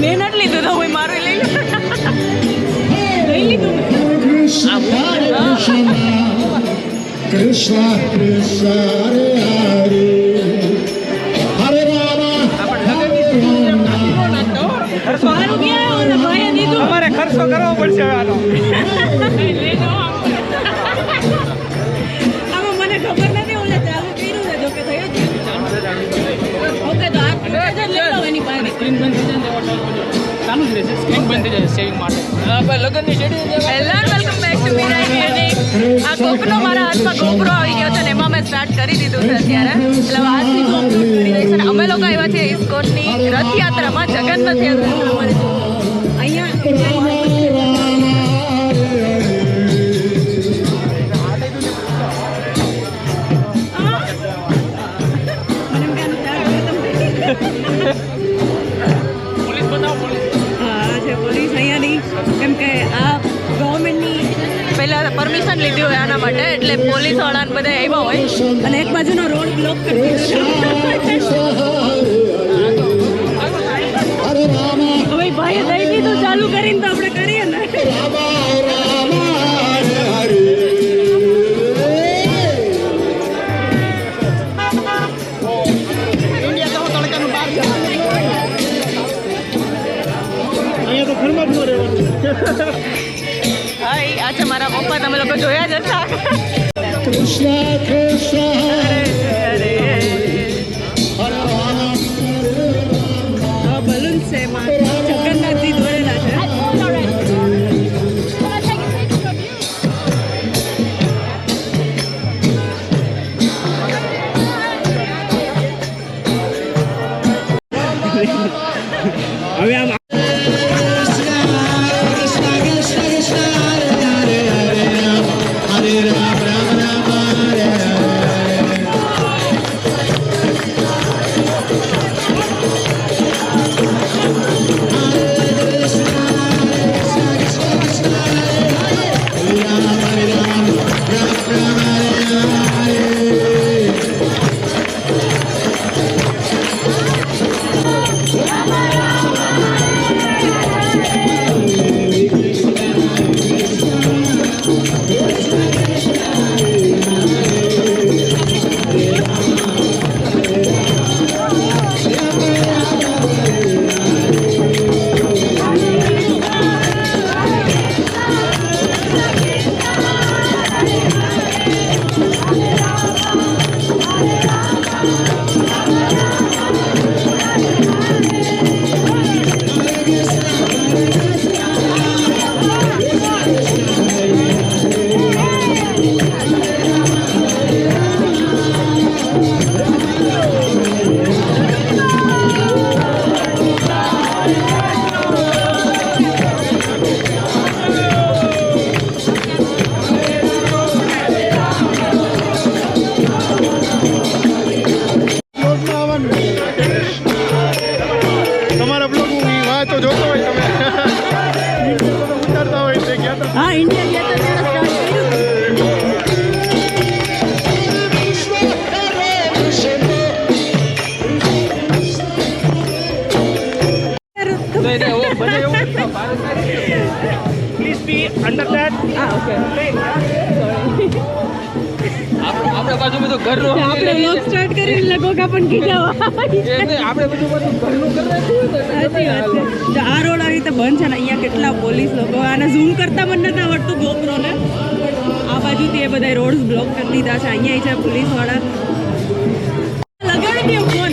મેં નથી લીધું તો કોઈ મારું લઈ લીધું Krishna, Krishna, Hare ચાલુ જ રહેશે? સ્ક્રીન બંધ થઈ જાય સેવિંગ માટે. લગ્નની શેડી hello welcome back to Meera music આ કોકનો મારા હાથમાં ગોપરો આવી ગયો છે ને એમાં મેં સ્ટાર્ટ કરી દીધું છે અત્યારે. એટલે આજથી ગોપરો કરી રહી છે અમે લોકો આવ્યા છીએ ઇસ્કોટની રથયાત્રામાં. જગન્નાથ યાત્રા એટલે પોલીસ વાળાને બધા આવ્યા હોય અને એક બાજુનો રોડ બ્લોક કરી હવે ભાઈએ દઈ દીધું ચાલુ કરીને તો આપણે કરીએ ને. ન હાય આ છે મારા પપ્પા તમે લોકો જોયા જ હતા Balloon ceremony. ધેટ હા ઓકે આપણે બાજુ બધું ઘરનું આપણે વ્લોગ સ્ટાર્ટ કરીને ગોગા પણ કીધા આપણે બધું બધું ઘરનું કરી સાચી વાત છે. આ રોડ આવી રીતે બંધ છે ને અહીંયા કેટલા પોલીસ લોકો આને ઝૂમ કરતા પણ નથી આવડતું ગોપરોને. આ બાજુથી એ બધા રોડ બ્લોક કરી દીધા છે. અહીંયા છે પોલીસવાળા લગાડી દો ફોન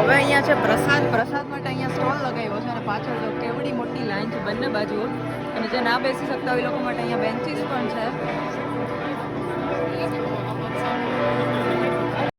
હવે અહીંયા છે પ્રસાદ. પ્રસાદ માટે અહીંયા સ્ટોલ લગાવ્યો છે અને પાછળ જો કેવડી મોટી લાઈન છે બંને બાજુ અને જે ના બેસી શકતા હોય એ લોકો માટે અહીંયા બેન્ચીસ પણ છે.